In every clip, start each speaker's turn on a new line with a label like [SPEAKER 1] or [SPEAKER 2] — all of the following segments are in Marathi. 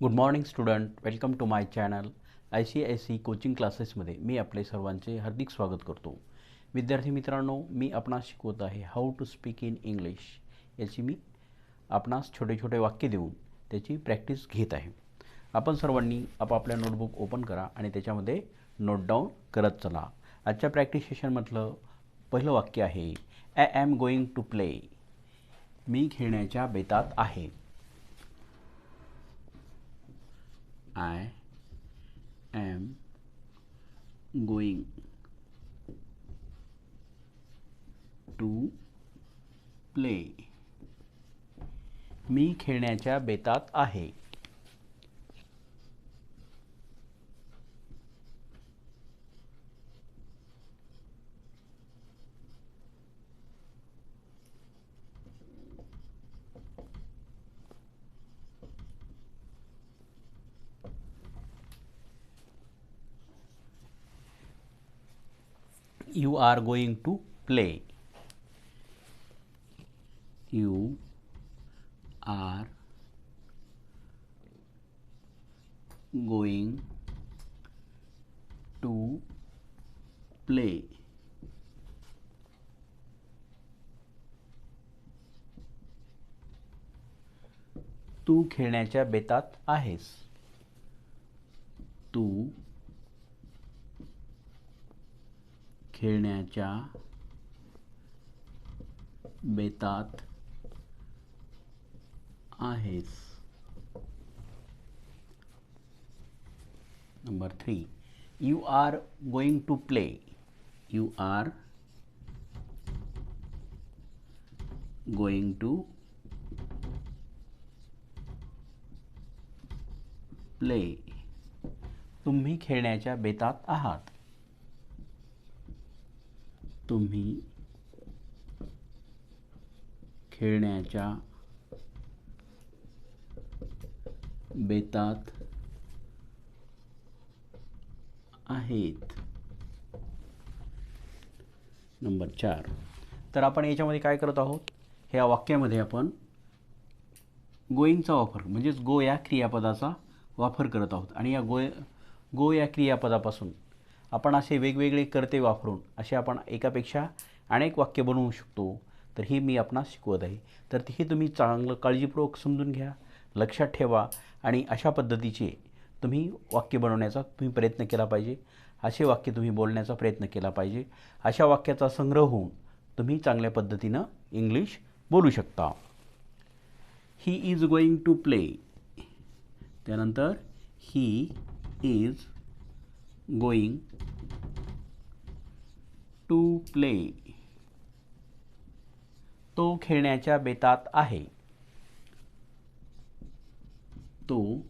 [SPEAKER 1] Good morning student welcome to my channel I C I C coaching क्लासेसमध्ये मी आपले सर्वांचे हार्दिक स्वागत करतो. विद्यार्थी मित्रांनो मी आपणास शिकवत आहे how to speak in English याची मी आपणास छोटे छोटे वाक्य देऊन त्याची प्रॅक्टिस घेत आहे. आपण सर्वांनी आपापल्या नोटबुक ओपन करा आणि त्याच्यामध्ये नोट डाऊन करत चला. आजच्या प्रॅक्टिस सेशनमधलं पहिलं वाक्य आहे I am going to play मी खेळण्याच्या बेतात आहे. I am going to play मी खेळण्याच्या बेतात आहे. You are going to play you are going to play तू खेळण्याच्या बेतात आहेस तू खेळण्याच्या बेतात आहेस. Number three you are going to play you are going to play तुम्ही खेळण्याच्या बेतात आहात. तुम्ही खेळण्याच्या बेतात आहेत. नंबर चार. तर आपण याच्यामध्ये काय करत आहोत? ह्या वाक्यामध्ये आपण गोईंगचा वापर म्हणजेच गो या क्रियापदाचा वापर करत आहोत. आणि या गो गो या क्रियापदापासून आपण असे वेगवेगळे कर्ते वापरून असे आपण एकापेक्षा अनेक वाक्य बनवू शकतो. तर हे मी आपणास शिकवत आहे. तर हे तुम्ही चांगलं काळजीपूर्वक समजून घ्या लक्षात ठेवा आणि अशा पद्धतीचे तुम्ही वाक्य बनवण्याचा तुम्ही प्रयत्न केला पाहिजे. असे वाक्य तुम्ही बोलण्याचा प्रयत्न केला पाहिजे. अशा वाक्याचा संग्रह होऊन तुम्ही चांगल्या पद्धतीनं इंग्लिश बोलू शकता. He is going to play त्यानंतर he is going to play तो खेळण्याच्या बेतात आहे. तो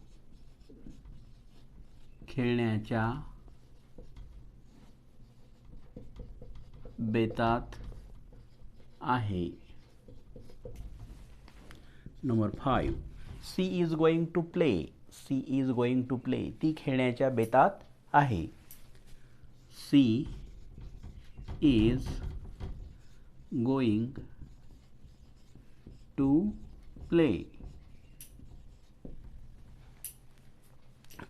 [SPEAKER 1] खेळण्याच्या बेतात आहे. Number five she is going to play she is going to play ती खेळण्याच्या बेतात आहे. She is going to play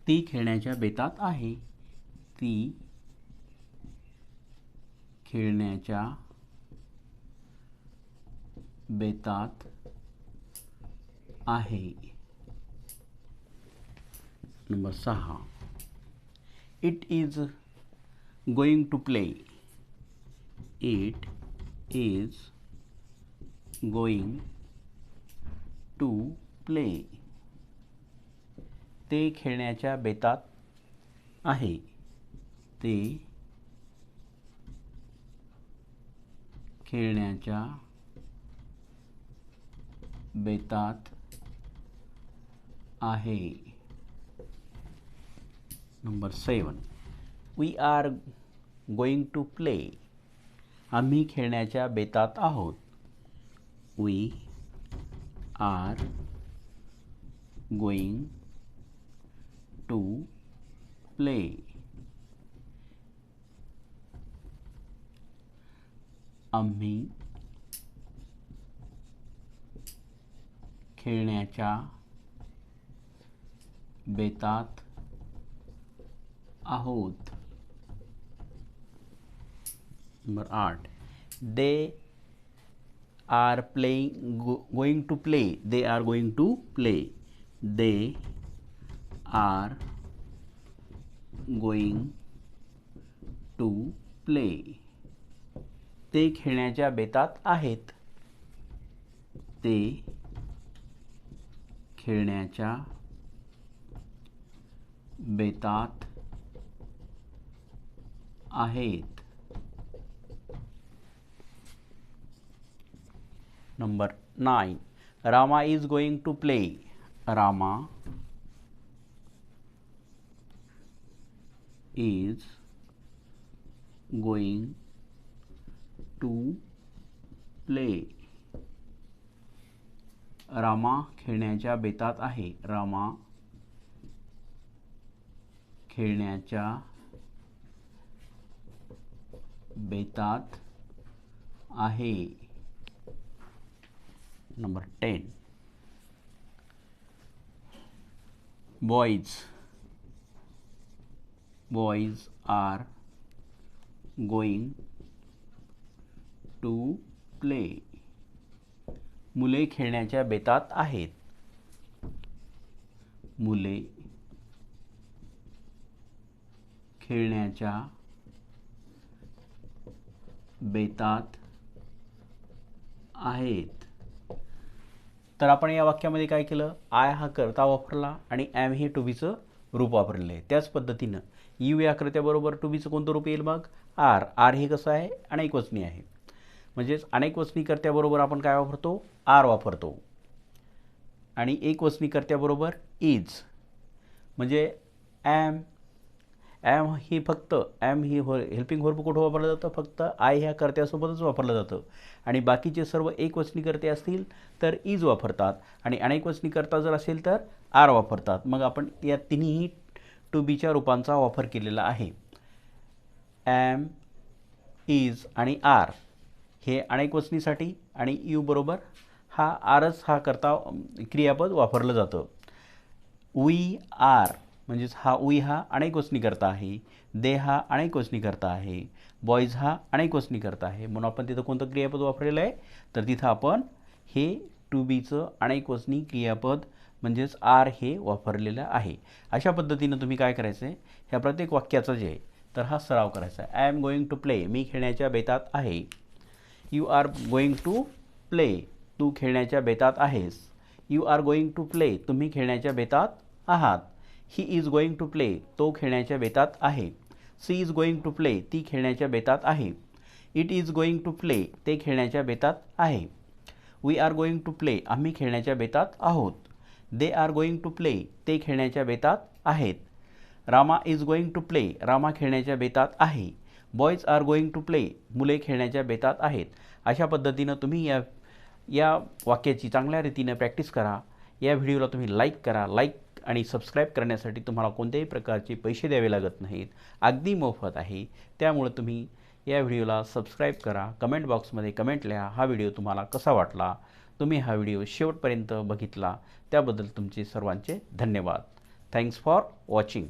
[SPEAKER 1] ती खेळण्याच्या बेतात आहे. ती खेळण्याच्या बेतात आहे. नंबर सहा. It is going to play it is going to play ते खेळण्याच्या बेतात आहे. ते खेळण्याच्या बेतात आहे. Number seven we are going to play आम्ही खेळण्याच्या बेतात आहोत. We are going to play आम्ही खेळण्याच्या बेतात आहोत. नंबर आठ. They are playing going to play they are going to play they are going to play ते खेळण्याच्या बेतात आहेत. ते खेळण्याच्या बेतात आहेत. Number nine Rama is going to play Rama is going to play Rama खेळण्याच्या बेतात आहे. रामा खेळण्याच्या बेतात आहे. Number ten boys boys are going to play मुले खेळण्याच्या बेतात आहेत. मुले खेळण्याच्या बेतात आहेत. तर आपण या वाक्यामध्ये काय केलं? आय हा करता वापरला आणि ॲम हे टू बीचं रूप वापरलेलं आहे त्याच पद्धतीनं यू या कर्त्याबरोबर टू बीचं कोणतं रूप येईल मग? आर. आर हे कसं आहे? अनेक वचनी आहे. म्हणजेच अनेक वचनी कर्त्याबरोबर आपण काय वापरतो? आर वापरतो. आणि एक वचनी कर्त्याबरोबर इज म्हणजे ॲम ॲम ही फक्त ॲम ही हो हेल्पिंग व्हर्ब कुठं वापरलं जातं? फक्त आय ह्या कर्त्यासोबतच वापरलं जातं. आणि बाकीचे सर्व एक वचनी कर्ते असतील तर इज वापरतात. आणि अनेक वचनी कर्ता जर असेल तर आर वापरतात. मग आपण या तिन्ही टू बीच्या रूपांचा वापर केलेला आहे. ॲम इज आणि आर हे अनेक वचनीसाठी आणि यू बरोबर हा आरच हा करता क्रियापद वापरलं जातं. वी आर म्हणजेच हा उई हा अनेक वचनी करता आहे दे हा अनेक वचनी करता आहे बॉईज हा अनेक वचनी करता आहे. म्हणून आपण तिथं कोणतं क्रियापद वापरलेलं आहे? तर तिथं आपण हे टू बीचं अनेक वचनी क्रियापद म्हणजेच आर हे वापरलेलं आहे. अशा पद्धतीनं तुम्ही काय करायचं आहे? ह्या प्रत्येक वाक्याचं जे आहे तर हा सराव करायचा आहे. I am going to play मी खेळण्याच्या बेतात आहे. You are going to play तू खेळण्याच्या बेतात आहेस. You are going to play तुम्ही खेळण्याच्या बेतात आहात. He is going to play तो खेळण्याच्या बेतात आहे. She is going to play ती खेळण्याच्या बेतात आहे. It is going to play ते खेळण्याच्या बेतात आहे. We are going to play आम्ही खेळण्याच्या बेतात आहोत. They are going to play ते खेळण्याच्या बेतात आहेत. Rama is going to play Rama खेळण्याच्या बेतात आहे. Boys are going to play मुले खेळण्याच्या बेतात आहेत. अशा पद्धतीनं तुम्ही या या वाक्याची चांगल्या रीतीनं प्रॅक्टिस करा. या व्हिडिओला तुम्ही लाईक करा. लाईक आणि सबस्क्राईब करण्यासाठी तुम्हाला कोणत्याही प्रकारचे पैसे द्यावे लागत नाहीत. अगदी मोफत आहे. त्यामुळे तुम्ही या व्हिडिओला सबस्क्राईब करा. कमेंट बॉक्समध्ये कमेंट लिहा. हा व्हिडिओ तुम्हाला कसा वाटला? तुम्ही हा व्हिडिओ शेवटपर्यंत बघितला. त्याबद्दल तुमचे सर्वांचे धन्यवाद. Thanks for watching